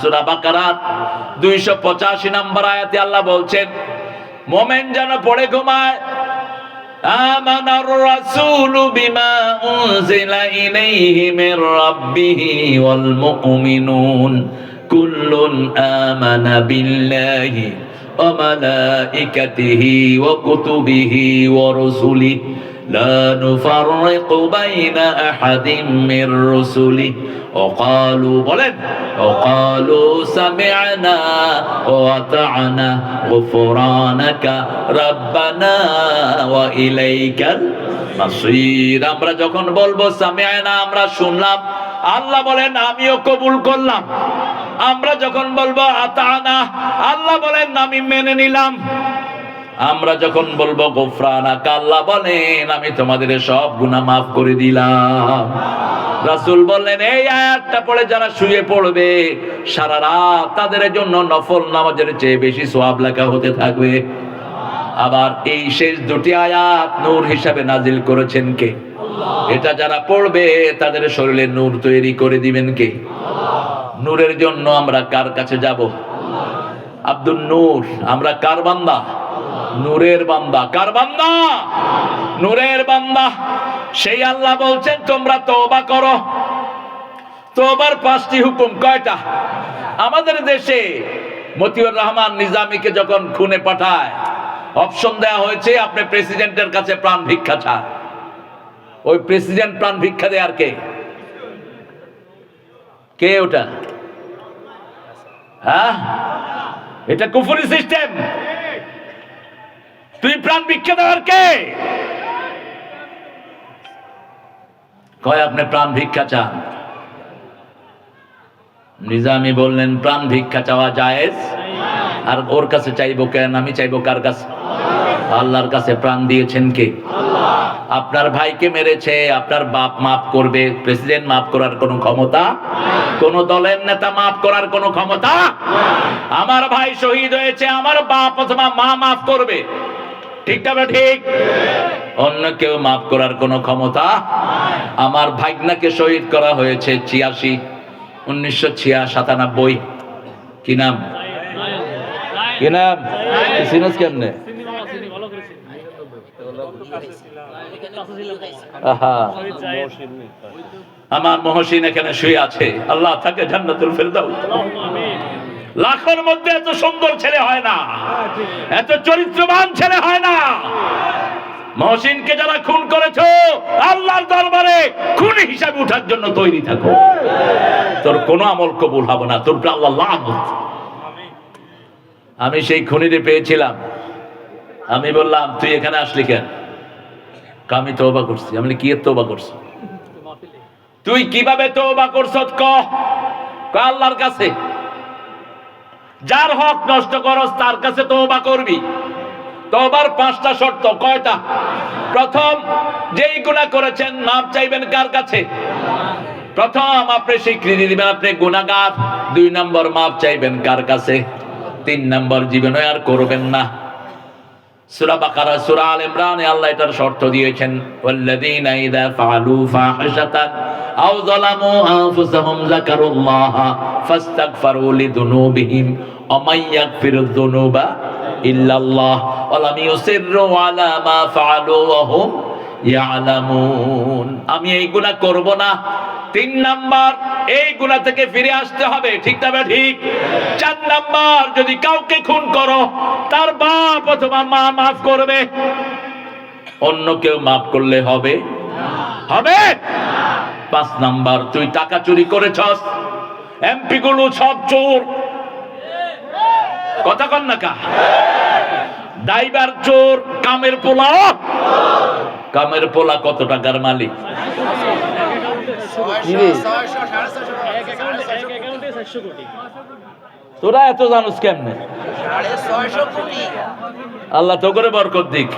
সুরা বাকারাত 285 নম্বর আয়াতে আল্লাহ বলছেন, মুমিন যেন পড়ে ঘুমায় আমানার রাসূলু বিমা উনজিলা ইলাইহি মির রাব্বিহি ওয়াল মুমিনুন, কুল্লুন আমানা বিল্লাহি وملائكته وكتبه ورسله لا نفرق بين أحد من رسله وقالوا بلد وقالوا سمعنا وأطعنا غفرانك ربنا وإليك المصير আমরা যখন বলবো সামিআনা আমরা শুনলাম আল্লাহ বলেন আমিও কবুল করলাম আমরা যখন বলব, আতানা, আল্লাহ বলেন, আমি মেনে নিলাম। আমরা যখন বলব গোফরানা আল্লাহ বলেন, আমি তোমাদের সব গুনাহ মাফ করে দিলাম। রাসূল বললেন, এই আয়াতটা পড়ে যারা শুয়ে পড়বে, সারা রাত তাদের জন্য নফল নামাজের চেয়ে বেশি সোয়াব লেখা হতে থাকবে। আবার এই শেষ দুটি আয়াত নূর হিসাবে নাজিল করেছেন কে? এটা যারা পড়বে, তাদের শরীরে নূর তৈরি করে দিবেন কে? নূরের জন্য আমরা কার কাছে যাব? আব্দুল নূর, আমরা কার বান্দা? নূরের বান্দা। কার বান্দা? নূরের বান্দা। সেই আল্লাহ বলছেন, তোমরা তওবা করো। তোবার পাঁচটি হুকুম কয়টা? আমাদের দেশে মতিউর রহমান নিজামীকে যখন খুনে পাঠায়, অপশন দেয়া হয়েছে, আপনি প্রেসিডেন্টের কাছে প্রাণ ভিক্ষা চান। ওই প্রেসিডেন্ট প্রাণ ভিক্ষা দেয় আর কে? কে ওটা? হ্যাঁ? এটা কুফুরি সিস্টেম। তুই প্রাণ ভিক্ষা দেওয়ার কে? কয় আপনি প্রাণ ভিক্ষা চান? নিজামি বললেন, প্রাণ ভিক্ষা চাওয়া জায়েজ? আর ওর কাছে চাইব কেন? আমি চাইব কার কাছে? আল্লাহর কাছে প্রাণ দিয়েছেন কে? আপনার ভাইকে মেরেছে আপনার বাপ মাফ করবে প্রেসিডেন্ট মাফ করার কোনো ক্ষমতা? কোন দলের নেতা মাফ করার কোনো ক্ষমতা? আমার ভাই শহীদ হয়েছে আমার বাপ অথবা মা মাফ করবে। ঠিক তবে ঠিক? অন্য কেউ মাফ করার কোনো ক্ষমতা? আমার ভাগনাকে শহীদ করা হয়েছে ছিয়াশি উনিশশো ছিয়া সাতানব্বই। কি নাম? কি নাম? কেমনে? আমার মহসিন এখানে শুয়ে আছে। আল্লাহ তাকে জান্নাতুল ফেরদাউস। লাখের মধ্যে এত সুন্দর ছেলে হয় না। এত চরিত্রবান ছেলে হয় না। মহসিনকে যারা খুন করেছ, আল্লাহর দরবারে খুন হিসাবে উঠার জন্য তৈরি থাকো। তোর কোনো আমল কবুল হবে না তোর আল্লাহ লানত। আমি সেই খুনিরে পেয়েছিলাম। আমি বললাম, তুই এখানে আসলি কেন? আমি তওবা করছি। আমি কি তওবা করছি? তুই কীভাবে তওবা করছ? ক আল্লাহর কাছে। যার হক নষ্ট করস, তার কাছে তওবা করবি। তওবার পাঁচটা শর্ত, কয়টা? প্রথম, যেই গুনাহ করেছেন মাপ চাইবেন কার কাছে? প্রথম, আপনি স্বীকৃতি দিবেন, আপনি গুনাহগার। দুই নম্বর মাপ চাইবেন কার কাছে? তিন নম্বর, জীবনে আর করবেন না। সূরা বাকারা, সূরা আল ইমরানে আল্লাহ এটার শর্ত দিয়েছেন, ওয়াল্লাযীনা ইযা ফাআলু ফাহিশাতান আও যালামু আনফুসাহুম যাকারুল্লাহ ফাস্তাগফিরু লিযুনুবিহিম ওয়া ইয়াগফিরুয যুনুবা ইল্লাল্লাহ ওয়া লাম ইউসিররু আলা মা ফাআলু ওয়া হুম আমি এইগুলা করব না। তিন নাম্বার এই গুনাহ থেকে ফিরে আসতে হবে। ঠিক তবে ঠিক চার নাম্বার, যদি কাউকে খুন করো, তার বাপ অথবা মা মাফ করবে। অন্য কেউ মাফ করলে হবে? হবে? পাঁচ নাম্বার, তুই টাকা চুরি করেছস? এমপি গুলো সব চোর। কথা কন না কা? ড্রাইভার চোর, কামের পোলা কামের পোলা কত টাকার মালিক? তোরা এত জানুস কেমনে? আল্লাহ তো করে বরকত দিক।